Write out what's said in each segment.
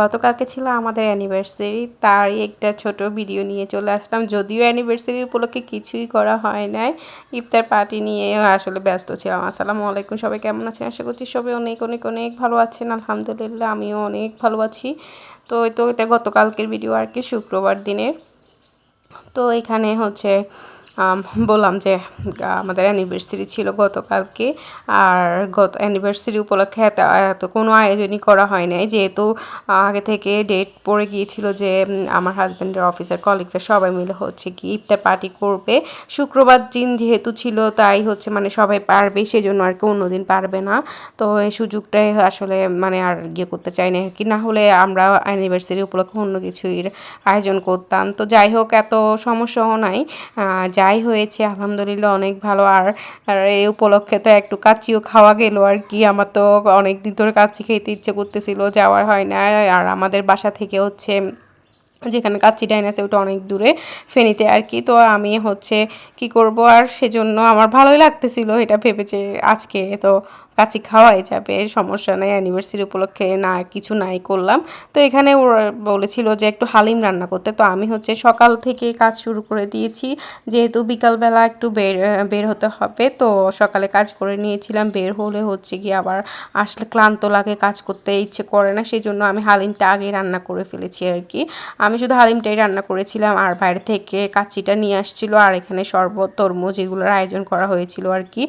গতকালকে ছিল আমাদের অ্যানিভার্সারি তারই একটা ছোট ভিডিও নিয়ে চলে আসলাম। যদিও অ্যানিভার্সারি উপলক্ষে কিছুই করা হয় নাই, ইফতার পার্টি নিয়ে আসলে ব্যস্ত ছিলাম। আসসালামু আলাইকুম, সবাই কেমন আছেন? আশা করছি সবাই অনেক অনেক অনেক ভালো আছেন। আলহামদুলিল্লাহ, আমিও অনেক ভালো আছি। তো এই তো এটা গতকালকের ভিডিও আর কি, শুক্রবার দিনের। তো এখানে হচ্ছে বললাম যে আমাদের অ্যানিভার্সারি ছিল গতকালকে, আর গত অ্যানিভার্সারি উপলক্ষে এত এত কোনো আয়োজনই করা হয় নাই। যেহেতু আগে থেকে ডেট পড়ে গিয়েছিল যে আমার হাজব্যান্ডের অফিসের কলিগরা সবাই মিলে হচ্ছে কি ইফতার পার্টি করবে। শুক্রবার দিন যেহেতু ছিল, তাই হচ্ছে মানে সবাই পারবে, সেজন্য আর কি অন্যদিন পারবে না। তো এই সুযোগটাই আসলে মানে আর ইয়ে করতে চাই না কি। না হলে আমরা অ্যানিভার্সারি উপলক্ষে অন্য কিছুই আয়োজন করতাম। তো যাই হোক, এত সমস্যাও নাই। যা যাই হয়েছে, আলহামদুলিল্লাহ অনেক ভালো। আর এই উপলক্ষে তো একটু কাচিও খাওয়া গেল আর কি। আমার তো অনেক দিন ধরে কাচি খেতে ইচ্ছে করতেছিল, যাওয়ার হয় না আর আমাদের বাসা থেকে হচ্ছে যেখানে কাচ্চি ডাইন আছে, ওটা অনেক দূরে ফেনিতে আর কি। তো আমি হচ্ছে কি করব, আর সেজন্য আমার ভালোই লাগতেছিল এটা ভেবেছে আজকে তো কাছে খাওয়াই যাবে, সমস্যা নেই অ্যানিভার্সারি উপলক্ষে না কিছু নাই করলাম। তো এখানে ওরা বলেছিল যে একটু হালিম রান্না করতে, তো আমি হচ্ছে সকাল থেকে কাজ শুরু করে দিয়েছি। যেহেতু বিকালবেলা একটু বের বের হতে হবে, তো সকালে কাজ করে নিয়েছিলাম, বের হলে হচ্ছে কি আবার আসলে ক্লান্ত লাগে, কাজ করতে ইচ্ছে করে না সেই জন্য আমি হালিমটা আগে রান্না করে ফেলেছি আর কি। আমি শুধু হালিমটাই রান্না করেছিলাম, আর বাইরে থেকে কাচ্চিটা নিয়ে আসছিল, আর এখানে শরবত, তরমুজ এগুলোর আয়োজন করা হয়েছিল আর কি।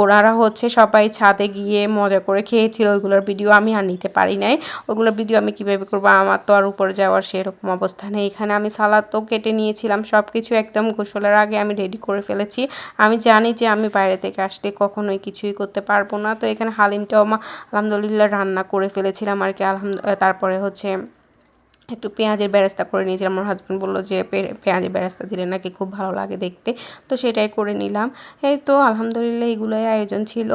ওনারা হচ্ছে সবাই ছাদে গিয়ে মজা করে খেয়েছিল ওইগুলোর ভিডিও, আমি আর নিতে পারি নাই। ওইগুলোর ভিডিও আমি কীভাবে করব, আমার তো আর উপরে যাওয়ার সেরকম অবস্থা নেই। এখানে আমি সালাদ তো কেটে নিয়েছিলাম সব কিছু একদম গোসলের আগে আমি রেডি করে ফেলেছি। আমি জানি যে আমি বাইরে থেকে আসলে কখনোই কিছুই করতে পারব না। তো এখানে হালিমটাও আলহামদুলিল্লাহ রান্না করে ফেলেছিলাম আর কি আলহামদুলিল্লাহ তারপরে হচ্ছে একটু পেঁয়াজের ব্যারেস্তা করে নিয়েছিলাম। আমার হাজব্যান্ড বলল যে পেঁয়াজের ব্যারেস্তা দিলে নাকি খুব ভালো লাগে দেখতে। তো সেটাই করে নিলাম। এই তো আলহামদুলিল্লাহ এগুলোই আয়োজন ছিল।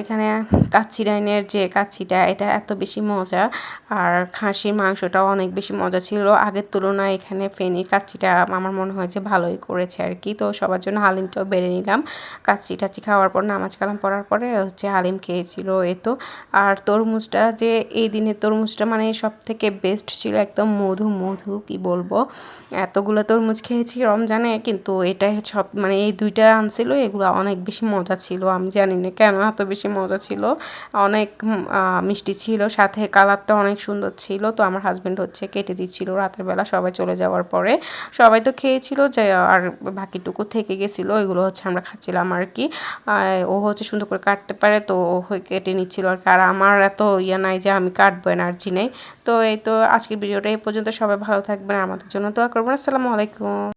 এখানে কাচ্চি ডাইনের যে কাচ্চিটা, এটা এত বেশি মজা। আর খাসির মাংসটাও অনেক বেশি মজা ছিল। আগের তুলনায় এখানে ফেনির কাচ্চিটা আমার মনে হয় যে ভালোই করেছে আর কি। তো সবার জন্য হালিমটাও বেড়ে নিলাম। কাচ্চি টাচ্চি খাওয়ার পর, নামাজ কালাম পড়ার পরে হচ্ছে হালিম খেয়েছিল এ তো। আর তরমুজটা যে এই দিনের তরমুজটা মানে সব থেকে বেস্ট ছিল একদম মধু মধু কি বলব? এতগুলো তরমুজ খেয়েছি রমজানে, কিন্তু এটা সব মানে এই দুইটা আনছিল, এগুলো অনেক বেশি মজা ছিল। আমি জানি না কেন এত বেশি বেশি মজা ছিল। অনেক মিষ্টি ছিল। সাথে কালারটা অনেক সুন্দর ছিল। তো আমার হাজব্যান্ড হচ্ছে কেটে দিচ্ছিল রাতের বেলা সবাই চলে যাওয়ার পরে। সবাই তো খেয়েছিল যে, আর বাকিটুকু থেকে গেছিল, ওইগুলো হচ্ছে আমরা খাচ্ছিলাম আর কি। ও হচ্ছে সুন্দর করে কাটতে পারে, তো ও কেটে নিচ্ছিল আর কি। আর আমার এত ইয়ে নাই যে, আমি কাটবো এনার্জি নেই। তো এই তো আজকের ভিডিওটা এই পর্যন্ত। সবাই ভালো থাকবেন আমাদের জন্য দোয়া করবেন। আসসালামু আলাইকুম।